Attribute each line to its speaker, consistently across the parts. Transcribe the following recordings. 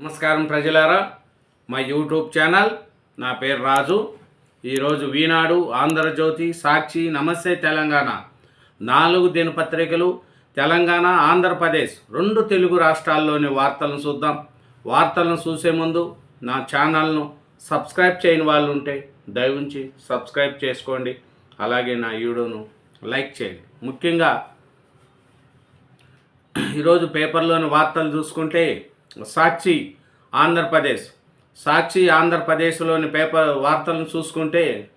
Speaker 1: నమస్కారం ప్రజలారా మా యూట్యూబ్ ఛానల్ నా పేరు రాజు. ఈరోజు వీనాడు ఆంధ్రజ్యోతి సాక్షి నమస్తే తెలంగాణ. నాలుగు దినపత్రికలు తెలంగాణ ఆంధ్రప్రదేశ్ రెండు తెలుగు రాష్ట్రాల్లోని వార్తలను చూద్దాం. వార్తలను చూసే ముందు నా ఛానల్ను సబ్స్క్రైబ్ చేయని వాళ్ళు ఉంటే దయవుంచి సబ్స్క్రైబ్ చేసుకోండి. అలాగే నా వీడియోను లైక్ చేయండి. ముఖ్యంగా ఈరోజు పేపర్లోని వార్తలు చూసుకుంటే సాక్షి ఆంధ్రప్రదేశ్. సాక్షి ఆంధ్రప్రదేశ్లోని పేపర్ వార్తలను చూసుకుంటే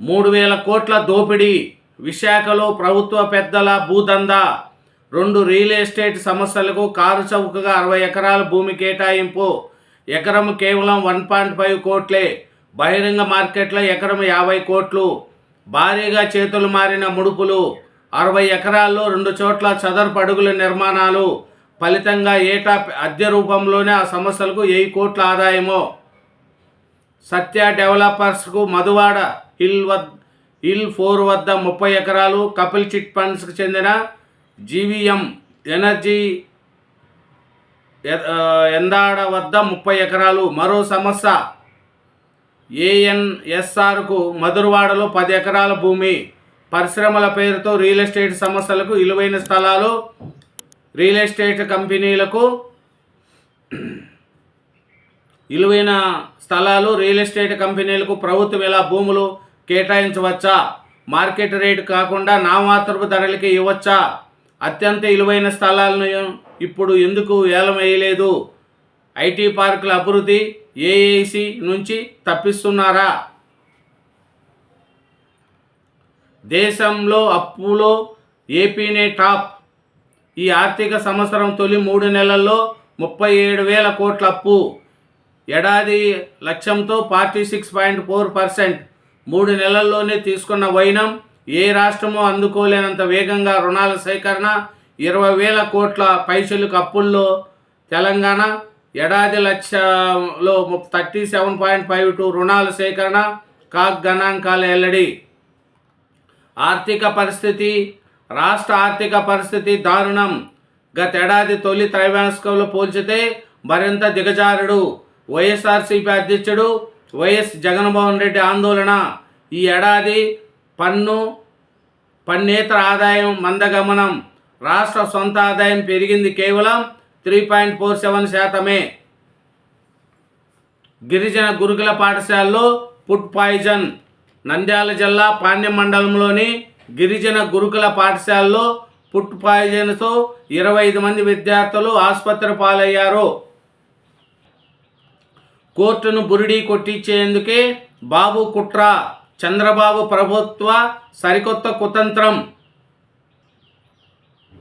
Speaker 1: మూడు వేల కోట్ల దోపిడీ విశాఖలో ప్రభుత్వ పెద్దల భూదందా రెండు రియల్ ఎస్టేట్ సంస్థలకు కారు చౌకగా అరవై ఎకరాల భూమి కేటాయింపు ఎకరం కేవలం వన్ పాయింట్ ఫైవ్ కోట్లే బహిరంగ మార్కెట్లో ఎకరం యాభై కోట్లు భారీగా చేతులు మారిన ముడుపులు అరవై ఎకరాల్లో రెండు చోట్ల చదరపు అడుగుల నిర్మాణాలు ఫలితంగా ఏటా అద్దె రూపంలోనే ఆ సంస్థలకు వెయ్యి కోట్ల ఆదాయమో. సత్య డెవలపర్స్కు మధువాడ హిల్ వద్ హిల్ ఫోర్ వద్ద ముప్పై ఎకరాలు కపిల్ చిట్ ఫండ్స్కి చెందిన జీవీఎం ఎనర్జీ ఎందాడ వద్ద ముప్పై ఎకరాలు. మరో సమస్య ఏఎన్ఎస్ఆర్కు మధురవాడలో పది ఎకరాల భూమి. పరిశ్రమల పేరుతో రియల్ ఎస్టేట్ సంస్థలకు విలువైన స్థలాలు రియల్ ఎస్టేట్ కంపెనీలకు విలువైన స్థలాలు రియల్ ఎస్టేట్ కంపెనీలకు ప్రభుత్వం ఇలా భూములు కేటాయించవచ్చా? మార్కెట్ రేటు కాకుండా నామాత్రపు ధరలకి ఇవ్వచ్చా? అత్యంత విలువైన స్థలాలను ఇప్పుడు ఎందుకు వేలం వేయలేదు ఐటీ పార్కుల అభివృద్ధి ఏఐసి నుంచి తప్పిస్తున్నారా? దేశంలో అప్పులో ఏపీనే టాప్ ఈ ఆర్థిక సంవత్సరం తొలి మూడు నెలల్లో ముప్పై ఏడు వేల కోట్ల అప్పు ఏడాది లక్ష్యంతో forty six point four percent మూడు నెలల్లోనే తీసుకున్న వైనం ఏ రాష్ట్రమో అందుకోలేనంత వేగంగా రుణాల సేకరణ ఇరవై వేల కోట్ల పైసలకు అప్పుల్లో తెలంగాణ ఏడాది లక్షలో thirty seven point five two రుణాల సేకరణ కాక్ గణాంకాల ఎల్లడి. ఆర్థిక పరిస్థితి రాష్ట్ర ఆర్థిక పరిస్థితి దారుణం. గతేడాది తొలి త్రైమాసికంలో పోల్చితే మరింత దిగజారుడు. వైఎస్ఆర్సీపీ అధ్యక్షుడు వైఎస్ జగన్మోహన్ రెడ్డి ఆందోళన. ఈ ఏడాది పన్ను పన్నేతర ఆదాయం మందగమనం. రాష్ట్ర సొంత ఆదాయం పెరిగింది కేవలం త్రీ పాయింట్ ఫోర్ సెవెన్ శాతమే. గిరిజన గురుకుల పాఠశాలలో ఫుడ్ పాయిజన్. నంద్యాల జిల్లా పాణ్యం మండలంలోని గిరిజన గురుకుల పాఠశాలలో ఫుడ్ పాయిజన్తో ఇరవై ఐదు మంది విద్యార్థులు ఆసుపత్రి పాలయ్యారు. కోర్టును బురిడీ కొట్టించేందుకే బాబు కుట్ర చంద్రబాబు ప్రభుత్వ సరికొత్త కుతంత్రం.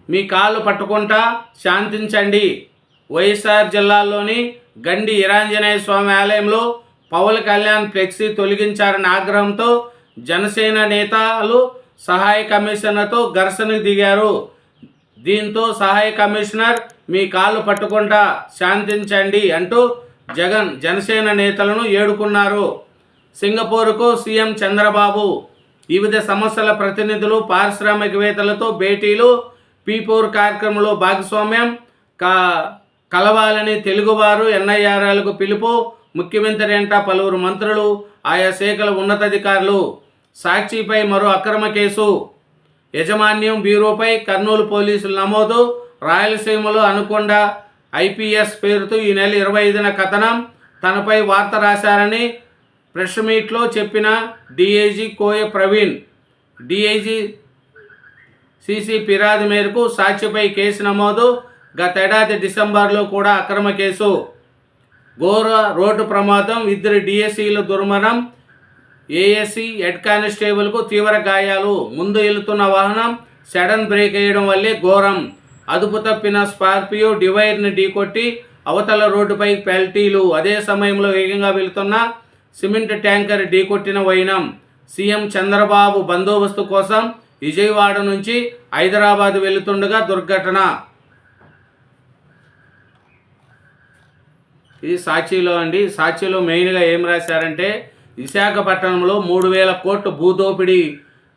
Speaker 1: మీ కాళ్ళు పట్టుకుంటా శాంతించండి. వైఎస్ఆర్ జిల్లాలోని గండి ఇరాంజనేయ స్వామి ఆలయంలో పవన్ కళ్యాణ్ ఫ్లెక్సీ తొలగించారన్న ఆగ్రహంతో జనసేన నేతలు సహాయ కమిషనర్తో ఘర్షణకు దిగారు. దీంతో సహాయ కమిషనర్ మీ కాళ్ళు పట్టుకుంటా శాంతించండి అంటూ జగన్ జనసేన నేతలను ఏడుకున్నారు. సింగపూర్కు సీఎం చంద్రబాబు వివిధ సమస్యల ప్రతినిధులు పారిశ్రామికవేత్తలతో భేటీలు పీపూర్ కార్యక్రమంలో భాగస్వామ్యం కా కలవాలని తెలుగువారు ఎన్ఐఆర్ఎల్కు పిలుపు ముఖ్యమంత్రి ఎంట పలువురు మంత్రులు ఆయా శాఖల ఉన్నతాధికారులు. సాక్షిపై మరో అక్రమ కేసు. యజమాన్యం బ్యూరోపై కర్నూలు పోలీసులు నమోదు. రాయలసీమలో అనుకొండ ఐపీఎస్ పేరుతో ఈ నెల ఇరవై ఐదున కథనం. తనపై వార్త రాశారని ప్రెస్ మీట్లో చెప్పిన DIG Koya Praveen. DIG CC ఫిర్యాదు మేరకు సాక్షిపై కేసు నమోదు. గతేడాది డిసెంబర్లో కూడా అక్రమ కేసు. ఘోర రోడ్డు ప్రమాదం. ఇద్దరు డిఎస్సీల దుర్మరణం. ఏఎస్సీ హెడ్ కానిస్టేబుల్కు తీవ్ర గాయాలు. ముందు వెళుతున్న వాహనం సడన్ బ్రేక్ వేయడం వల్లే ఘోరం. అదుపు తప్పిన స్కార్పియో డివైర్ని ఢీకొట్టి అవతల రోడ్డుపై పెల్టీలు. అదే సమయంలో వేగంగా వెళుతున్న సిమెంట్ ట్యాంకర్ ఢీకొట్టిన వైనం. సీఎం చంద్రబాబు బందోబస్తు కోసం విజయవాడ నుంచి హైదరాబాద్ వెళుతుండగా దుర్ఘటన. ఇది సాక్షిలో అండి. సాక్షిలో మెయిన్గా ఏం రాశారంటే విశాఖపట్నంలో మూడు వేల కోట్లు భూదోపిడీ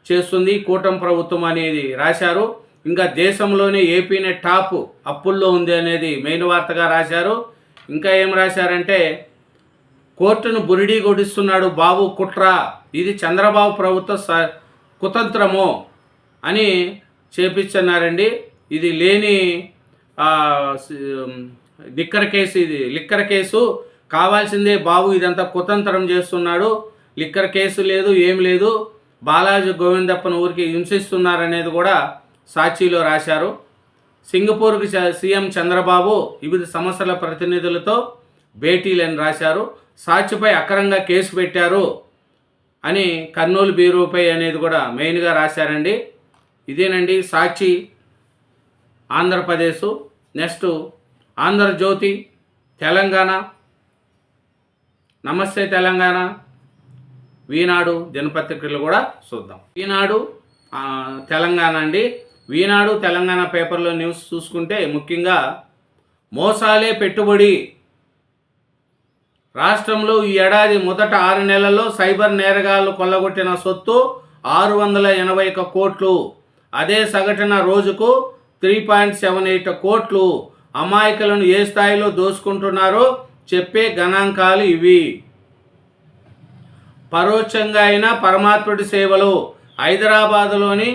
Speaker 1: చేస్తుంది కూటమి ప్రభుత్వం అనేది రాశారు. ఇంకా దేశంలోనే ఏపీనే టాప్ అప్పుల్లో ఉంది అనేది మెయిన్ వార్తగా రాశారు. ఇంకా ఏం రాశారంటే కోర్టును బురిడీ కొడిస్తున్నాడు బాబు కుట్ర ఇది చంద్రబాబు ప్రభుత్వ స కుతంత్రము అని చేపిస్తున్నారండి ఇది లేని లిక్కర్ కేసు ఇది లిక్కర్ కేసు కావాల్సిందే బాబు ఇదంతా కుతంత్రం చేస్తున్నాడు. లిక్కర్ కేసు లేదు ఏం లేదు. బాలాజీ గోవిందప్పను ఊరికి హింసిస్తున్నారనేది కూడా సాక్షిలో రాశారు. సింగపూర్కి సీఎం చంద్రబాబు వివిధ సమస్యల ప్రతినిధులతో భేటీలని రాశారు. సాక్షిపై అక్రంగా కేసు పెట్టారు అని కర్నూలు బ్యూరోపై అనేది కూడా మెయిన్గా రాశారండి. ఇదేనండి సాక్షి ఆంధ్రప్రదేశ్. నెక్స్ట్ ఆంధ్రజ్యోతి తెలంగాణ. నమస్తే తెలంగాణ. వీనాడు దినపత్రికలు కూడా చూద్దాం. ఈనాడు తెలంగాణ అండి. వీనాడు తెలంగాణ పేపర్లో న్యూస్ చూసుకుంటే ముఖ్యంగా మోసాలే పెట్టుబడి. రాష్ట్రంలో ఈ ఏడాది మొదట ఆరు నెలల్లో సైబర్ నేరగాళ్ళు కొల్లగొట్టిన సొత్తు ఆరు వందల ఎనభై ఒక కోట్లు. అదే సగటున రోజుకు త్రీ పాయింట్ సెవెన్ ఎయిట్ కోట్లు. అమాయకులను ఏ స్థాయిలో దోసుకుంటున్నారో చెప్పే గణాంకాలు ఇవి. పరోక్షంగా అయిన పరమాత్ముడి సేవలు హైదరాబాదులోని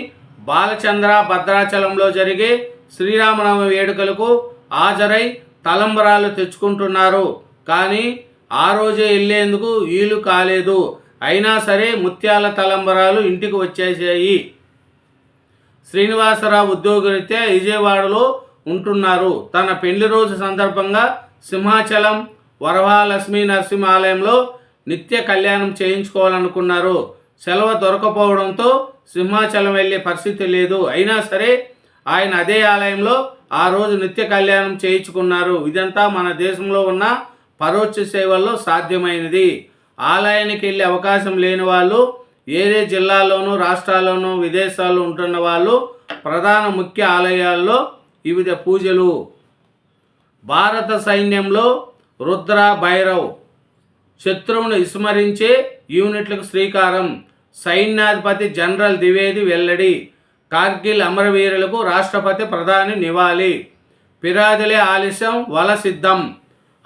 Speaker 1: బాలచంద్ర భద్రాచలంలో జరిగే శ్రీరామనవమి వేడుకలకు హాజరై తలంబరాలు తెచ్చుకుంటున్నారు. కానీ ఆ రోజే వెళ్ళేందుకు వీలు కాలేదు. అయినా సరే ముత్యాల తలంబరాలు ఇంటికి వచ్చేసాయి శ్రీనివాసరావు ఉద్యోగరీత్యా విజయవాడలో ఉంటున్నారు. తన పెళ్ళి రోజు సందర్భంగా సింహాచలం వరహాలక్ష్మీ నరసింహ ఆలయంలో నిత్య కళ్యాణం చేయించుకోవాలనుకున్నారు. సెలవు దొరకపోవడంతో సింహాచలం వెళ్ళే పరిస్థితి లేదు. అయినా సరే ఆయన అదే ఆలయంలో ఆ రోజు నిత్య కళ్యాణం చేయించుకున్నారు. ఇదంతా మన దేశంలో ఉన్న పరోక్ష సేవల్లో సాధ్యమైనది. ఆలయానికి వెళ్ళే అవకాశం లేని వాళ్ళు ఏదే జిల్లాల్లోనూ రాష్ట్రాల్లోనూ విదేశాల్లో ఉంటున్న వాళ్ళు ప్రధాన ముఖ్య ఆలయాల్లో వివిధ పూజలు. భారత సైన్యంలో రుద్ర భైరవ్ శత్రువును విస్మరించే యూనిట్లకు శ్రీకారం. సైన్యాధిపతి జనరల్ ద్వివేది వెల్లడి. కార్గిల్ అమరవీరులకు రాష్ట్రపతి ప్రధాని నివాళి. ఫిర్యాదులే ఆలస్యం వల సిద్ధం.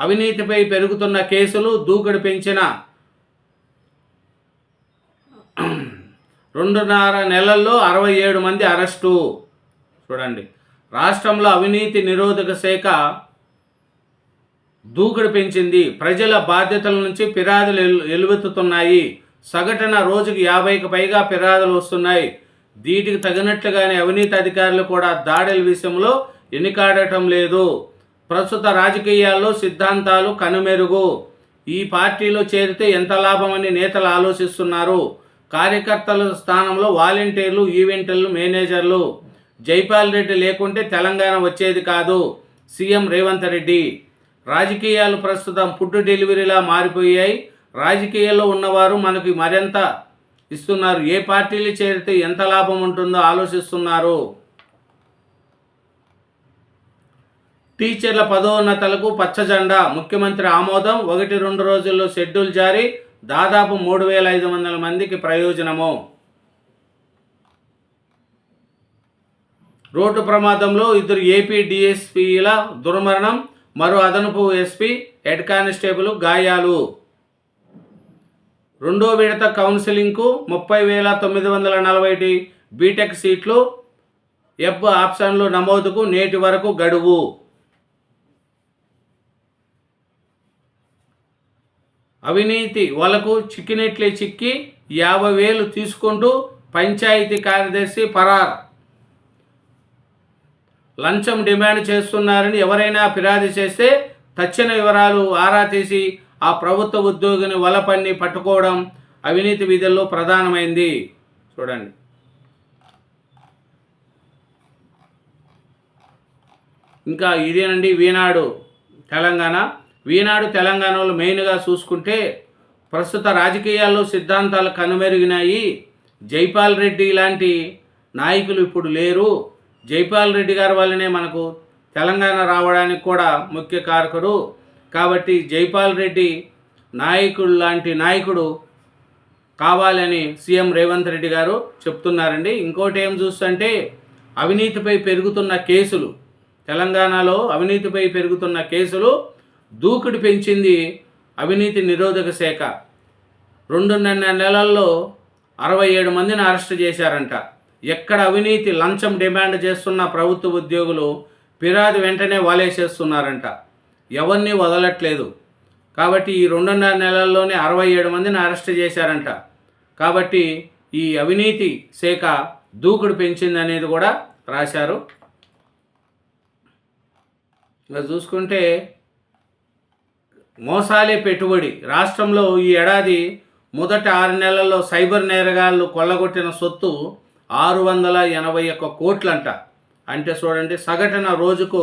Speaker 1: అవినీతిపై పెరుగుతున్న కేసులు దూకుడు పెంచిన రెండున్నర నెలల్లో అరవై ఏడు మంది అరెస్టు. చూడండి. రాష్ట్రంలో అవినీతి నిరోధక శాఖ దూకుడు పెంచింది. ప్రజల బాధ్యతల నుంచి ఫిర్యాదులు ఎలువెత్తుతున్నాయి. సగటున రోజుకి యాభైకి పైగా ఫిర్యాదులు వస్తున్నాయి. దీటికి తగినట్లుగానే అవినీతి అధికారులు కూడా దాడుల విషయంలో ఎన్నికాడటం లేదు. ప్రస్తుత రాజకీయాల్లో సిద్ధాంతాలు కనుమెరుగు. ఈ పార్టీలో చేరితే ఎంత లాభమని నేతలు ఆలోచిస్తున్నారు. కార్యకర్తల స్థానంలో వాలంటీర్లు ఈవెంటర్లు మేనేజర్లు. జైపాల్ రెడ్డి లేకుంటే తెలంగాణ వచ్చేది కాదు. సీఎం రేవంత్ రెడ్డి రాజకీయాలు ప్రస్తుతం ఫుడ్ డెలివరీలా మారిపోయాయి. రాజకీయాల్లో ఉన్నవారు మనకి మరింత ఇస్తున్నారు. ఏ పార్టీలు చేరితే ఎంత లాభం ఉంటుందో ఆలోచిస్తున్నారు. టీచర్ల పదోన్నతలకు పచ్చజెండా ముఖ్యమంత్రి ఆమోదం ఒకటి రెండు రోజుల్లో షెడ్యూల్ జారీ దాదాపు మూడు వేల ఐదు వందల మందికి ప్రయోజనము. రోడ్డు ప్రమాదంలో ఇద్దరు ఏపీ డిఎస్పీల దుర్మరణం మరో అదనపు ఎస్పీ హెడ్ కానిస్టేబుల్ గాయాలు. రెండో విడత కౌన్సిలింగ్కు ముప్పై వేల తొమ్మిది వందల నలభై బీటెక్ సీట్లు ఎబ్ ఆప్షన్లు నమోదుకు నేటి వరకు గడువు. అవినీతి వలకు చిక్కినట్లే చిక్కి యాభై వేలు తీసుకుంటూ పంచాయతీ కార్యదర్శి పరార్ లంచం డిమాండ్ చేస్తున్నారని ఎవరైనా ఫిర్యాదు చేస్తే తక్షణ వివరాలు ఆరా తీసి ఆ ప్రభుత్వ ఉద్యోగిని వలపన్ని పట్టుకోవడం అవినీతి విధుల్లో ప్రధానమైంది. చూడండి. ఇంకా ఇదేనండి వీనాడు తెలంగాణ. వీనాడు తెలంగాణలో మెయిన్గా చూసుకుంటే ప్రస్తుత రాజకీయాల్లో సిద్ధాంతాలు కనుమెరిగినాయి. జైపాల్ రెడ్డి లాంటి నాయకులు ఇప్పుడు లేరు. జైపాల్ రెడ్డి గారి వల్లనే మనకు తెలంగాణ రావడానికి కూడా ముఖ్య కారకుడు. కాబట్టి జైపాల్ రెడ్డి నాయకుడు లాంటి నాయకుడు కావాలని సీఎం రేవంత్ రెడ్డి గారు చెప్తున్నారండి. ఇంకోటి ఏం చూస్తుంటే అవినీతిపై పెరుగుతున్న కేసులు తెలంగాణలో అవినీతిపై పెరుగుతున్న కేసులు దూకుడు పెంచింది అవినీతి నిరోధక శాఖ. రెండున్నర నెలల్లో అరవై ఏడు మందిని అరెస్ట్ చేశారంట. ఎక్కడ అవినీతి లంచం డిమాండ్ చేస్తున్న ప్రభుత్వ ఉద్యోగులు ఫిర్యాదు వెంటనే వాలేసేస్తున్నారంట. ఎవరిని వదలట్లేదు. కాబట్టి ఈ రెండున్నర నెలల్లోనే అరవై ఏడు మందిని అరెస్ట్ చేశారంట. కాబట్టి ఈ అవినీతి శాఖ దూకుడు పెంచింది అనేది కూడా రాశారు. ఇలా చూసుకుంటే మోసాలే పెట్టుబడి. రాష్ట్రంలో ఈ ఏడాది మొదటి ఆరు నెలల్లో సైబర్ నేరగాళ్ళు కొల్లగొట్టిన సొత్తు ఆరు వందల ఎనభై ఒక్క కోట్లంట. అంటే చూడండి సగటున రోజుకు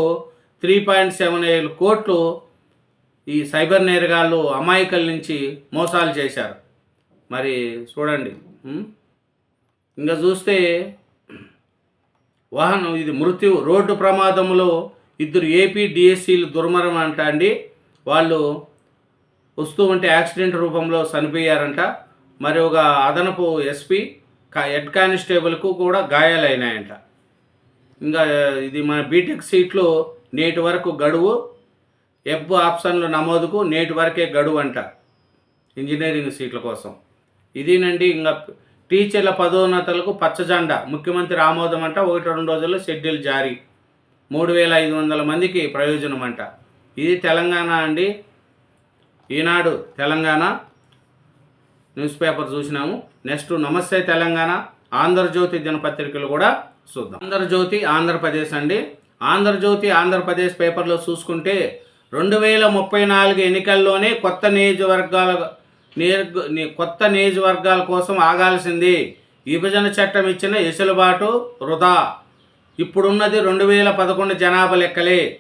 Speaker 1: త్రీ పాయింట్ సెవెన్ ఏడు కోట్లు ఈ సైబర్ నేరగాళ్ళు అమాయకుల నుంచి మోసాలు చేశారు. మరి చూడండి ఇంకా చూస్తే వాహనం ఇది మృత్యు రోడ్డు ప్రమాదంలో ఇద్దరు ఏపీ డిఎస్సీలు దుర్మరం అంట అండి. వాళ్ళు వస్తూ ఉంటే యాక్సిడెంట్ రూపంలో చనిపోయారంట. మరి ఒక అదనపు ఎస్పీ హెడ్ కానిస్టేబుల్కు కూడా గాయాలైనాయంట. ఇంకా ఇది మన బీటెక్ సీట్లు నేటి వరకు గడువు ఎఫ్ ఆప్షన్లు నమోదుకు నేటి వరకే గడువు అంట ఇంజనీరింగ్ సీట్ల కోసం. ఇదేనండి ఇంకా టీచర్ల పదోన్నతులకు పచ్చజెండా. ముఖ్యమంత్రి ఆమోదం అంట ఒకటి రెండు రోజుల్లో షెడ్యూల్ జారీ. మూడు వేల ఐదు వందల మందికి ప్రయోజనం అంట ఇది తెలంగాణ అండి. ఈనాడు తెలంగాణ న్యూస్ పేపర్ చూసినాము. నెక్స్ట్ నమస్తే తెలంగాణ ఆంధ్రజ్యోతి దినపత్రికలు కూడా చూద్దాం. ఆంధ్రజ్యోతి ఆంధ్రప్రదేశ్ అండి. ఆంధ్రజ్యోతి ఆంధ్రప్రదేశ్ పేపర్లో చూసుకుంటే రెండు వేల ముప్పై నాలుగు ఎన్నికల్లోనే కొత్త నియోజకవర్గాల ని- కొత్త నియోజకవర్గాల కోసం ఆగాల్సింది. విభజన చట్టం ఇచ్చిన ఎసులుబాటు వృధా. ఇప్పుడున్నది రెండు వేల పదకొండు జనాభా లెక్కలే.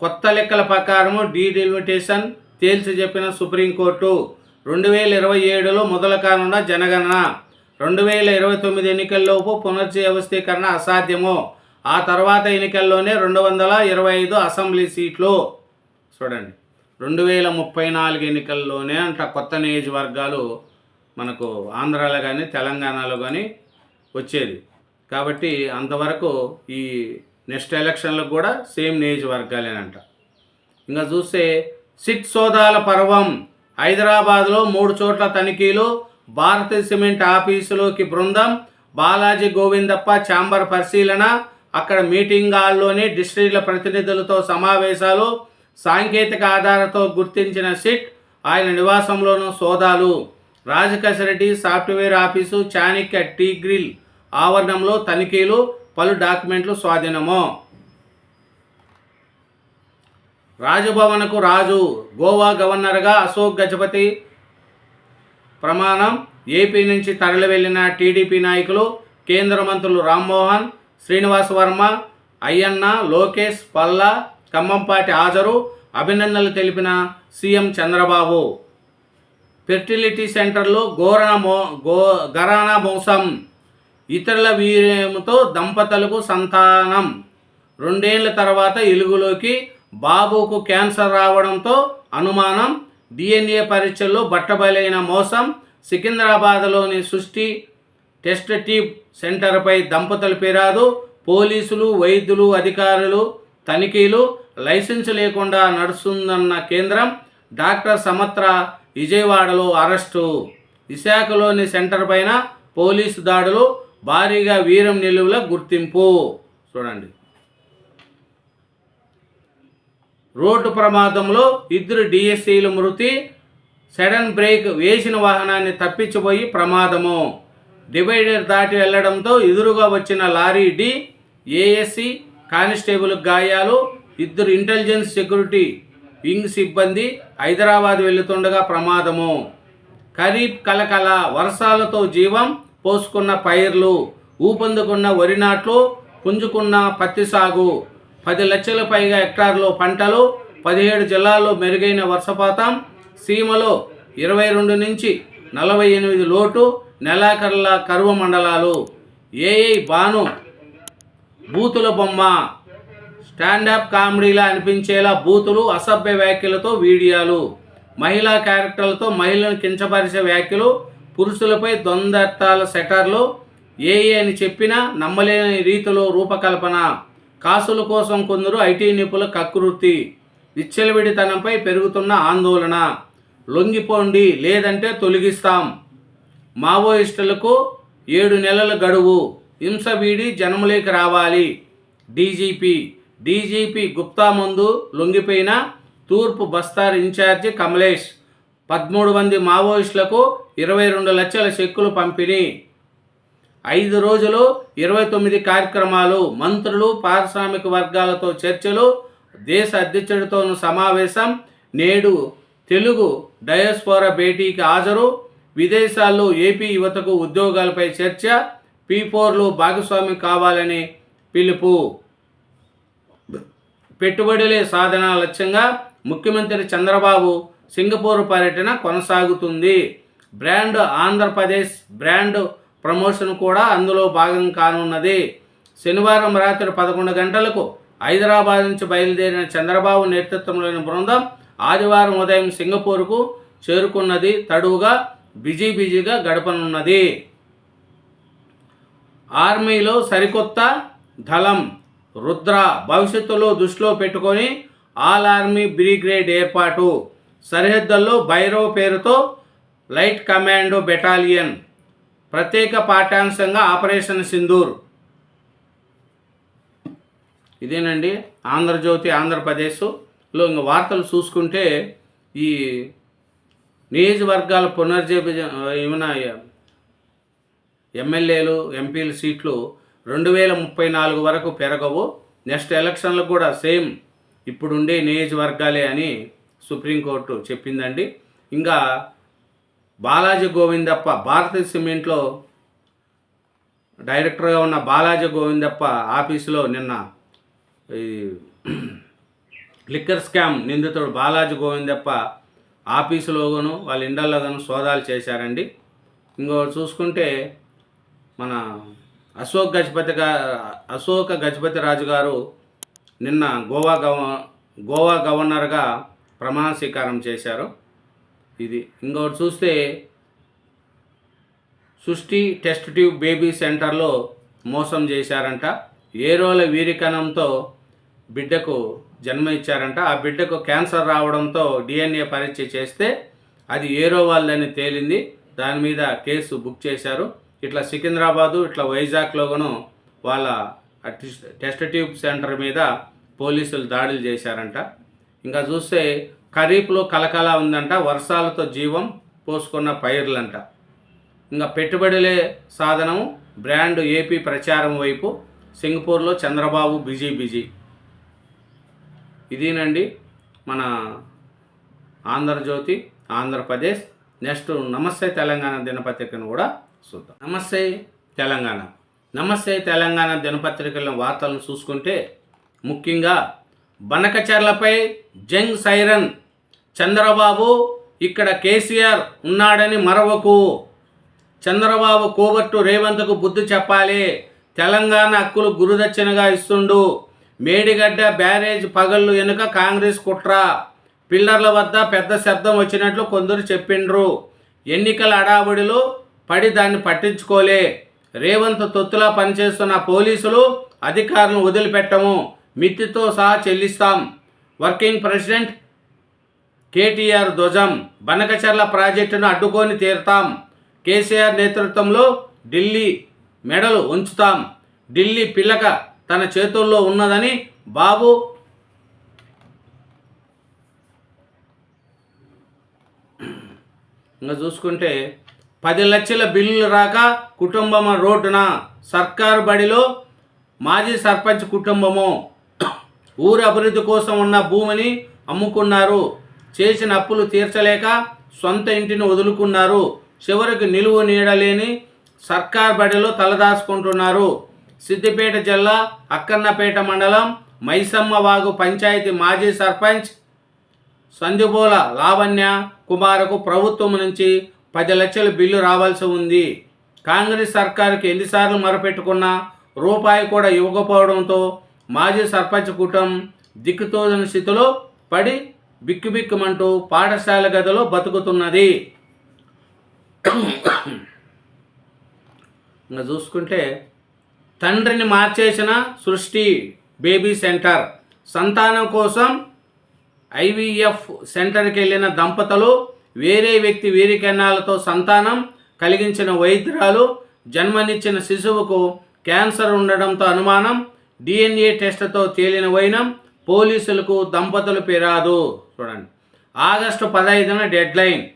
Speaker 1: కొత్త లెక్కల ప్రకారము డీడిలిమిటేషన్ తేల్చి చెప్పిన సుప్రీంకోర్టు. రెండు వేల ఇరవై ఏడులో మొదలు కానున్న జనగణన. రెండు వేల ఇరవై తొమ్మిది ఎన్నికల్లోపు పునర్వ్యవస్థీకరణ అసాధ్యము. ఆ తర్వాత ఎన్నికల్లోనే రెండు వందల ఇరవై ఐదు అసెంబ్లీ సీట్లు. చూడండి. రెండు వేల ముప్పై నాలుగు ఎన్నికల్లోనే అంట కొత్త నియోజకవర్గాలు మనకు ఆంధ్రాలో కానీ తెలంగాణలో కానీ వచ్చేది. కాబట్టి అంతవరకు ఈ నెక్స్ట్ ఎలక్షన్లకు కూడా సేమ్ నియోజకవర్గాలేనంట. ఇంకా చూస్తే సిట్ సోదాల పర్వం. హైదరాబాద్లో మూడు చోట్ల తనిఖీలు భారత సిమెంట్ ఆఫీసులోకి బృందం బాలాజీ గోవిందప్ప ఛాంబర్ పరిశీలన అక్కడ మీటింగ్ హాల్లోని డిస్ట్రిక్ట్ల ప్రతినిధులతో సమావేశాలు సాంకేతిక ఆధారతో గుర్తించిన సిట్ ఆయన నివాసంలోనూ సోదాలు. Raj Kesireddy software office Chanakya tea grill ఆవరణంలో తనిఖీలు పలు డాక్యుమెంట్లు స్వాధీనము. రాజభవనకు రాజు గోవా గవర్నర్గా అశోక్ గజపతి ప్రమాణం. ఏపీ నుంచి తరలి వెళ్ళిన టీడీపీ నాయకులు కేంద్ర మంత్రులు రామ్మోహన్ శ్రీనివాస్ వర్మ అయ్యన్న లోకేష్ పల్లా ఖమ్మంపాటి హాజరు. అభినందనలు తెలిపిన సీఎం చంద్రబాబు. ఫెర్టిలిటీ సెంటర్లో ఘోరణ మో గో గరాణ మోసం. ఇతరుల వీర్యంతో దంపతులకు సంతానం. రెండేళ్ళ తర్వాత ఎలుగులోకి బాబుకు క్యాన్సర్ రావడంతో అనుమానం డిఎన్ఏ పరీక్షల్లో బట్టబయలైన మోసం సికింద్రాబాద్లోని సృష్టి టెస్ట్ ట్యూబ్ సెంటర్పై దంపతుల ఫిర్యాదు పోలీసులు వైద్యులు అధికారులు తనిఖీలు లైసెన్స్ లేకుండా నడుస్తుందన్న కేంద్రం డాక్టర్ సమత్ర విజయవాడలో అరెస్టు. విశాఖలోని సెంటర్ పైన పోలీసు దాడులు భారీగా వీరం నిలువుల గుర్తింపు. చూడండి. రోడ్డు ప్రమాదంలో ఇద్దరు డిఎస్సీలు మృతి సడన్ బ్రేక్ వేసిన వాహనాన్ని తప్పించిపోయి ప్రమాదము. డివైడర్ దాటి వెళ్ళడంతో ఎదురుగా వచ్చిన లారీ డి ఏఎస్సి కానిస్టేబుల్ గాయాలు ఇద్దరు ఇంటెలిజెన్స్ సెక్యూరిటీ వింగ్ సిబ్బంది హైదరాబాద్ వెళ్తుండగా ప్రమాదము. ఖరీఫ్ కలకల వర్షాలతో జీవం పోసుకున్న పైర్లు ఊపందుకున్న వరి నాట్లు పుంజుకున్న పత్తి సాగు. పది లక్షల పైగా హెక్టార్లో పంటలు పదిహేడు జిల్లాల్లో మెరుగైన వర్షపాతం సీమలో ఇరవై రెండు నుంచి నలభై ఎనిమిది లోటు నెలాఖర్ల కరువు మండలాలు. ఏఐ బాను బూతుల బొమ్మ. స్టాండప్ కామెడీలా అనిపించేలా బూతులు అసభ్య వ్యాఖ్యలతో వీడియోలు. మహిళా క్యారెక్టర్లతో మహిళలను కించపరిచే వ్యాఖ్యలు పురుషులపై ద్వంద్వర్థాల సెటర్లు. ఏఏ అని చెప్పినా నమ్మలేని రీతిలో రూపకల్పన. కాసుల కోసం కొందరు ఐటీ నిపుణుల కకృతి విచ్చలవిడితనంపై పెరుగుతున్న ఆందోళన. లొంగిపోండి లేదంటే తొలగిస్తాం. మావోయిస్టులకు ఏడు నెలల గడువు. హింస వీడి జనములేకి రావాలి. డీజీపీ. డీజీపీ గుప్తా ముందు లొంగిపోయిన తూర్పు బస్తార్ ఇన్ఛార్జి కమలేష్ పదమూడు మంది మావోయిస్టులకు ఇరవై రెండు లక్షల చెక్కులు పంపిణీ. ఐదు రోజులు ఇరవై తొమ్మిది కార్యక్రమాలు మంత్రులు పారిశ్రామిక వర్గాలతో చర్చలు దేశ అధ్యక్షుడితోనూ సమావేశం నేడు తెలుగు డయస్పోరా భేటీకి హాజరు విదేశాల్లో ఏపీ యువతకు ఉద్యోగాలపై చర్చ పీ ఫోర్లు భాగస్వామి కావాలని పిలుపు. పెట్టుబడులే సాధన లక్ష్యంగా ముఖ్యమంత్రి చంద్రబాబు సింగపూర్ పర్యటన కొనసాగుతుంది. బ్రాండ్ ఆంధ్రప్రదేశ్ బ్రాండ్ ప్రమోషన్ కూడా అందులో భాగం కానున్నది. శనివారం రాత్రి పదకొండు గంటలకు హైదరాబాద్ నుంచి బయలుదేరిన చంద్రబాబు నేతృత్వంలోని బృందం ఆదివారం ఉదయం సింగపూర్కు చేరుకున్నది తడువుగా బిజీ బిజీగా గడపనున్నది. ఆర్మీలో సరికొత్త దళం రుద్ర భవిష్యత్తులో దృష్టిలో పెట్టుకొని ఆల్ ఆర్మీ బ్రిగేడ్ ఏర్పాటు. సరిహద్దుల్లో భైరవ్ పేరుతో లైట్ కమాండో బెటాలియన్ ప్రత్యేక పాఠ్యాంశంగా ఆపరేషన్ సింధూర్. ఇదేనండి ఆంధ్రజ్యోతి ఆంధ్రప్రదేశ్లో ఇంక వార్తలు చూసుకుంటే ఈ నియోజకవర్గాల పునర్జీవి ఏమైనా ఎమ్మెల్యేలు ఎంపీల సీట్లు రెండు వేల ముప్పై నాలుగు వరకు పెరగవు. నెక్స్ట్ ఎలక్షన్లకు కూడా సేమ్ ఇప్పుడుండే నియోజకవర్గాలే అని సుప్రీంకోర్టు చెప్పిందండి. ఇంకా బాలాజీ గోవిందప్ప భారతీయ సిమెంట్లో డైరెక్టర్గా ఉన్న బాలాజీ గోవిందప్ప ఆఫీసులో నిన్న ఈ లిక్కర్ స్కామ్ నిందితుడు బాలాజీ గోవిందప్ప ఆఫీసులోగాను వాళ్ళ ఇండల్లోగాను సోదాలు చేశారండి. ఇంకో చూసుకుంటే మన అశోక్ గజపతి గా అశోక గజపతి రాజు గారు నిన్న గోవా గవ గోవా గవర్నర్గా ప్రమాణ స్వీకారం చేశారు. ఇది ఇంకొకటి చూస్తే సృష్టి టెస్ట్ ట్యూబ్ బేబీ సెంటర్లో మోసం చేశారంట. ఏరోల వీరికణంతో బిడ్డకు జన్మ ఇచ్చారంట ఆ బిడ్డకు క్యాన్సర్ రావడంతో డిఎన్ఏ పరీక్ష చేస్తే అది ఏరో వాళ్ళని తేలింది. దాని మీద కేసు బుక్ చేశారు. ఇట్లా సికింద్రాబాదు ఇట్లా వైజాగ్లోను వాళ్ళ టెస్ట్ ట్యూబ్ సెంటర్ మీద పోలీసులు దాడులు చేశారంట. ఇంకా చూస్తే ఖరీఫ్లో కలకల ఉందంట వర్షాలతో జీవం పోసుకున్న పైర్లంట. ఇంకా పెట్టుబడులే సాధనం బ్రాండ్ ఏపీ ప్రచారం వైపు సింగపూర్లో చంద్రబాబు బిజీ బిజీ. ఇదేనండి మన ఆంధ్రజ్యోతి ఆంధ్రప్రదేశ్. నెక్స్ట్ నమస్తే తెలంగాణ దినపత్రికను కూడా చూద్దాం. నమస్తే తెలంగాణ. నమస్తే తెలంగాణ దినపత్రికల వార్తలను చూసుకుంటే ముఖ్యంగా బనకచర్లపై జంగ్ సైరన్ చంద్రబాబు ఇక్కడ కేసీఆర్ ఉన్నాడని మరవకు. చంద్రబాబు కోబట్టు రేవంత్కు బుద్ధి చెప్పాలి. తెలంగాణ హక్కులు గురుదక్షిణగా ఇస్తుండు. మేడిగడ్డ బ్యారేజ్ పగళ్ళు వెనుక కాంగ్రెస్ కుట్ర. పిల్లర్ల వద్ద పెద్ద శబ్దం వచ్చినట్లు కొందరు చెప్పిండ్రు. ఎన్నికల అడావుడిలో పడి దాన్ని పట్టించుకోలే. రేవంత్ తొత్తులా పనిచేస్తున్న పోలీసులు అధికారులను వదిలిపెట్టము. మిత్తితో సహా చెల్లిస్తాం. వర్కింగ్ ప్రెసిడెంట్ కేటీఆర్ ధ్వజం బనకచర్ల ప్రాజెక్టును అడ్డుకొని తీరుతాం. కేసీఆర్ నేతృత్వంలో ఢిల్లీ మెడలు ఉంచుతాం. ఢిల్లీ పిల్లక తన చేతుల్లో ఉన్నదని బాబు ఇంకా చూసుకుంటే పది లక్షల బిల్లులు రాక కుటుంబం రోడ్డున సర్కారు బడిలో మాజీ సర్పంచ్ కుటుంబము. ఊరు అభివృద్ధి కోసం ఉన్న భూమిని అమ్ముకున్నారు. చేసిన అప్పులు తీర్చలేక సొంత ఇంటిని వదులుకున్నారు. చివరికి నిలువు నీడలేని సర్కార్ బడిలో తలదాచుకుంటున్నారు. సిద్దిపేట జిల్లా అక్కన్నపేట మండలం మైసమ్మ వాగు పంచాయతీ మాజీ సర్పంచ్ సంధ్యబోల లావణ్య కుమారకు ప్రభుత్వం నుంచి పది లక్షల బిల్లు రావాల్సి ఉంది. కాంగ్రెస్ సర్కారుకి ఎన్నిసార్లు మొరపెట్టుకున్నా రూపాయి కూడా ఇవ్వకపోవడంతో మాజీ సర్పంచ్ కుటుంబం దిక్కుతోదని స్థితిలో పడి బిక్కుబిక్కుమంటూ పాఠశాల గదిలో బతుకుతున్నది. ఇంకా చూసుకుంటే తండ్రిని మార్చేసిన సృష్టి బేబీ సెంటర్. సంతానం కోసం ఐవీఎఫ్ సెంటర్కి వెళ్ళిన దంపతులు వేరే వ్యక్తి వీరికెన్నాలతో సంతానం కలిగించిన వైద్యురాలు జన్మనిచ్చిన శిశువుకు క్యాన్సర్ ఉండడంతో అనుమానం డిఎన్ఏ టెస్ట్తో తేలిన వైనం పోలీసులకు దంపతులు ఫిర్యాదు. చూడండి. ఆగస్టు పదహైదున డెడ్ లైన్.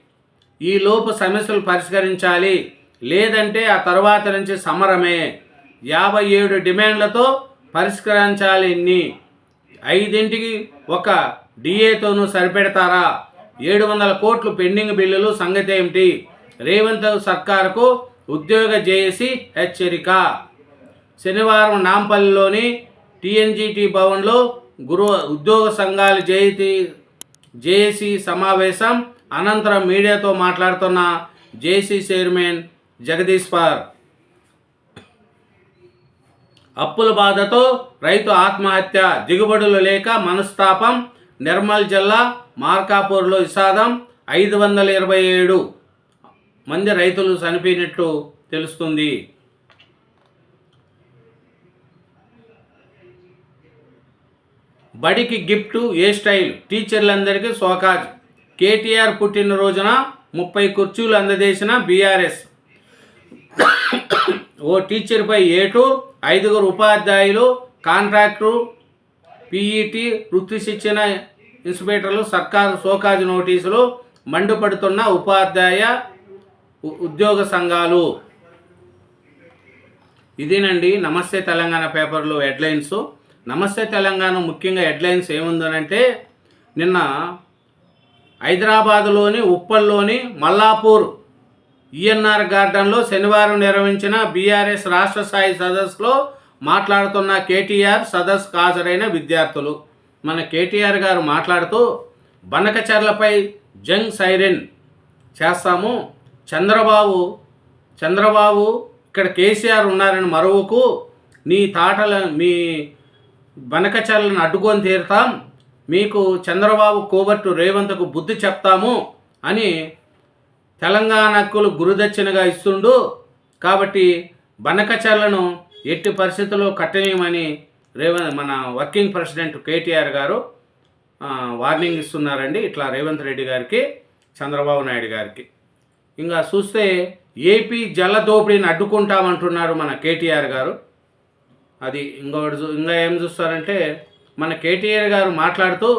Speaker 1: ఈ లోపు సమస్యలు పరిష్కరించాలి. లేదంటే ఆ తర్వాత నుంచి సమరమే. యాభై ఏడు డిమాండ్లతో పరిష్కరించాలి ఇన్ని. ఐదింటికి ఒక డిఏతోనూ సరిపెడతారా? ఏడు వందల కోట్లు పెండింగ్ బిల్లులు సంగతి ఏమిటి? రేవంత్ సర్కార్కు ఉద్యోగ జేఏసీ హెచ్చరిక. శనివారం నాంపల్లిలోని టీఎన్జిటి భవన్లో గురు ఉద్యోగ సంఘాల జేఏసీ జేఏసీ సమావేశం అనంతరం మీడియాతో మాట్లాడుతున్న జేసీ చైర్మన్ జగదీష్ పార్. అప్పుల బాధతో రైతు ఆత్మహత్య దిగుబడులు లేక మనస్తాపం నిర్మల్ జిల్లా మార్కాపూర్లో విషాదం ఐదు వందల ఇరవై ఏడు మంది రైతులు చనిపోయినట్టు తెలుస్తుంది. బడికి గిఫ్ట్ ఏ స్టైల్? టీచర్లందరికీ సోకాజ్ కేటీఆర్ పుట్టినరోజున ముప్పై కుర్చీలు అందజేసిన బీఆర్ఎస్. ఓ టీచర్పై ఏటు ఐదుగురు ఉపాధ్యాయులు కాంట్రాక్టు పీఈటీ వృత్తి శిక్షణ ఇన్స్పెక్టర్లు సర్కారు సోకాజ్ నోటీసులు మండిపడుతున్న ఉపాధ్యాయ ఉ- ఉద్యోగ సంఘాలు. ఇదేనండి నమస్తే తెలంగాణ పేపర్లో హెడ్లైన్స్. నమస్తే తెలంగాణ ముఖ్యంగా హెడ్లైన్స్ ఏముందనంటే నిన్న హైదరాబాద్లోని ఉప్పల్లోని మల్లాపూర్ ఈఎన్ఆర్ గార్డెన్లో శనివారం నిర్వహించిన బీఆర్ఎస్ రాష్ట్ర స్థాయి సదస్సులో మాట్లాడుతున్న కేటీఆర్ సదస్సుకు హాజరైన విద్యార్థులు. మన కేటీఆర్ గారు మాట్లాడుతూ బనకచర్లపై జంగ్ సైరన్ చేస్తాము. చంద్రబాబు చంద్రబాబు ఇక్కడ కేసీఆర్ ఉన్నారని మరువకు నీ తాటల మీ బనకచర్లను అడ్డుకొని తీరుతాం. మీకు చంద్రబాబు కోబట్టు రేవంత్కు బుద్ధి చెప్తాము అని తెలంగాణ హక్కులు గురుదక్షిణగా ఇస్తుండు. కాబట్టి బనకచర్లను ఎట్టి పరిస్థితుల్లో కట్టనీయమని రేవంత్ మన వర్కింగ్ ప్రెసిడెంట్ కేటీఆర్ గారు వార్నింగ్ ఇస్తున్నారండి ఇట్లా రేవంత్ రెడ్డి గారికి చంద్రబాబు నాయుడు గారికి. ఇంకా చూస్తే ఏపీ జల దోపిడీని అడ్డుకుంటామంటున్నారు మన కేటీఆర్ గారు. అది ఇంకొకటి చూ- ఇంకా ఏం చూస్తారంటే మన కేటీఆర్ గారు మాట్లాడుతూ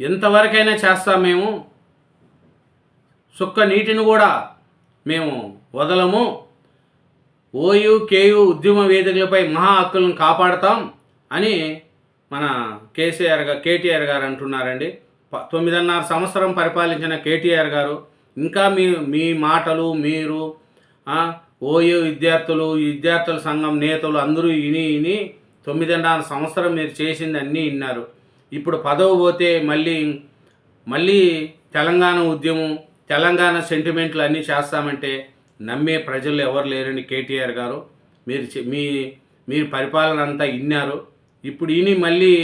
Speaker 1: ఎంతవరకైనా చేస్తాం మేము సుక్క నీటిని కూడా మేము వదలము ఓయు కేయు ఉద్యమ వేదికలపై మహా హక్కులను కాపాడతాం అని మన కేసీఆర్ గారు కేటీఆర్ గారు అంటున్నారండి. తొమ్మిదిన్నర సంవత్సరం పరిపాలించిన కేటీఆర్ గారు ఇంకా మీ మీ మాటలు మీరు ఓయో విద్యార్థులు విద్యార్థుల సంఘం నేతలు అందరూ ఇని ఇని తొమ్మిదిన్నర సంవత్సరం మీరు చేసింది అన్నీ విన్నారు ఇప్పుడు పదవి పోతే మళ్ళీ మళ్ళీ తెలంగాణ ఉద్యమం తెలంగాణ సెంటిమెంట్లు అన్నీ చేస్తామంటే నమ్మే ప్రజలు ఎవరు లేరండి కేటీఆర్ గారు మీరు మీ మీరు పరిపాలన అంతా ఇన్నారు. ఇప్పుడు ఇని మళ్ళీ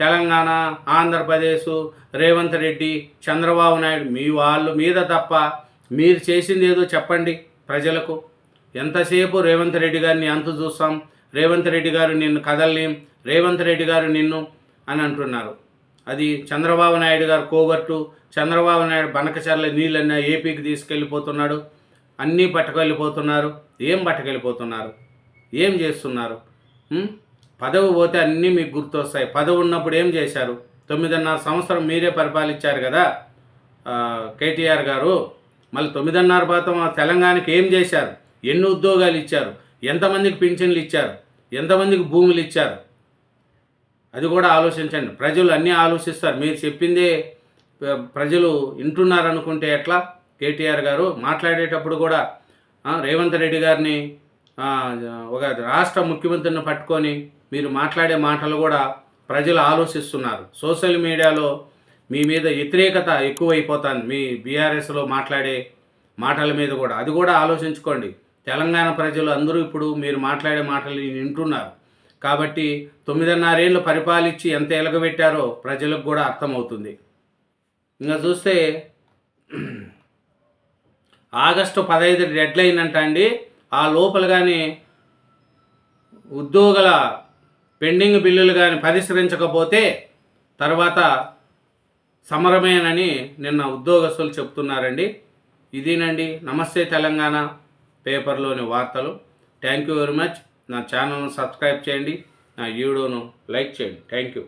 Speaker 1: తెలంగాణ ఆంధ్రప్రదేశ్ రేవంత్ రెడ్డి చంద్రబాబు నాయుడు మీ వాళ్ళు మీద తప్ప మీరు చేసింది ఏదో చెప్పండి ప్రజలకు. ఎంతసేపు రేవంత్ రెడ్డి గారిని అంత చూస్తాం? రేవంత్ రెడ్డి గారు నిన్ను కదలలేం రేవంత్ రెడ్డి గారు నిన్ను అని అంటున్నారు. అది చంద్రబాబు నాయుడు గారు కోవర్టు చంద్రబాబు నాయుడు బనకచర్ల నీళ్ళన్న ఏపీకి తీసుకెళ్ళిపోతున్నాడు. అన్నీ పట్టుకెళ్ళిపోతున్నారు. ఏం పట్టుకెళ్ళిపోతున్నారు? ఏం చేస్తున్నారు? పదవి పోతే అన్నీ మీకు గుర్తొస్తాయి. పదవి ఉన్నప్పుడు ఏం చేశారు? తొమ్మిదిన్నర సంవత్సరం మీరే పరిపాలించారు కదా కేటీఆర్ గారు. మళ్ళీ తొమ్మిదిన్నర పాతం తెలంగాణకి ఏం చేశారు? ఎన్ని ఉద్యోగాలు ఇచ్చారు? ఎంతమందికి పింఛన్లు ఇచ్చారు? ఎంతమందికి భూములు ఇచ్చారు? అది కూడా ఆలోచించండి. ప్రజలు అన్నీ ఆలోచిస్తారు. మీరు చెప్పిందే ప్ర- ప్రజలు వింటున్నారు అనుకుంటే ఎట్లా? కేటీఆర్ గారు మాట్లాడేటప్పుడు కూడా రేవంత్ రెడ్డి గారిని ఒక రాష్ట్ర ముఖ్యమంత్రిని పట్టుకొని మీరు మాట్లాడే మాటలు కూడా ప్రజలు ఆలోచిస్తున్నారు. సోషల్ మీడియాలో మీ మీద వ్యతిరేకత ఎక్కువైపోతుంది. మీ బీఆర్ఎస్లో మాట్లాడే మాటల మీద కూడా. అది కూడా ఆలోచించుకోండి. తెలంగాణ ప్రజలు అందరూ ఇప్పుడు మీరు మాట్లాడే మాటలు వింటున్నారు. కాబట్టి తొమ్మిదిన్నరేళ్ళు పరిపాలించి ఎంత ఎలగబెట్టారో ప్రజలకు కూడా అర్థమవుతుంది. ఇంకా చూస్తే ఆగస్టు పదహైదు డెడ్ లైన్ అంట అండి. ఆ లోపల కానీ ఉద్యోగుల పెండింగ్ బిల్లులు కానీ పరిష్కరించకపోతే తర్వాత సమరమేనని నిన్న ఉద్యోగస్తులు చెప్తున్నారండి. ఇదేనండి. నమస్తే తెలంగాణ. పేపర్లోని వార్తలు. Thank you very much. నా ఛానల్ను సబ్స్క్రైబ్ చేయండి. నా వీడియోను లైక్ చేయండి. Thank you.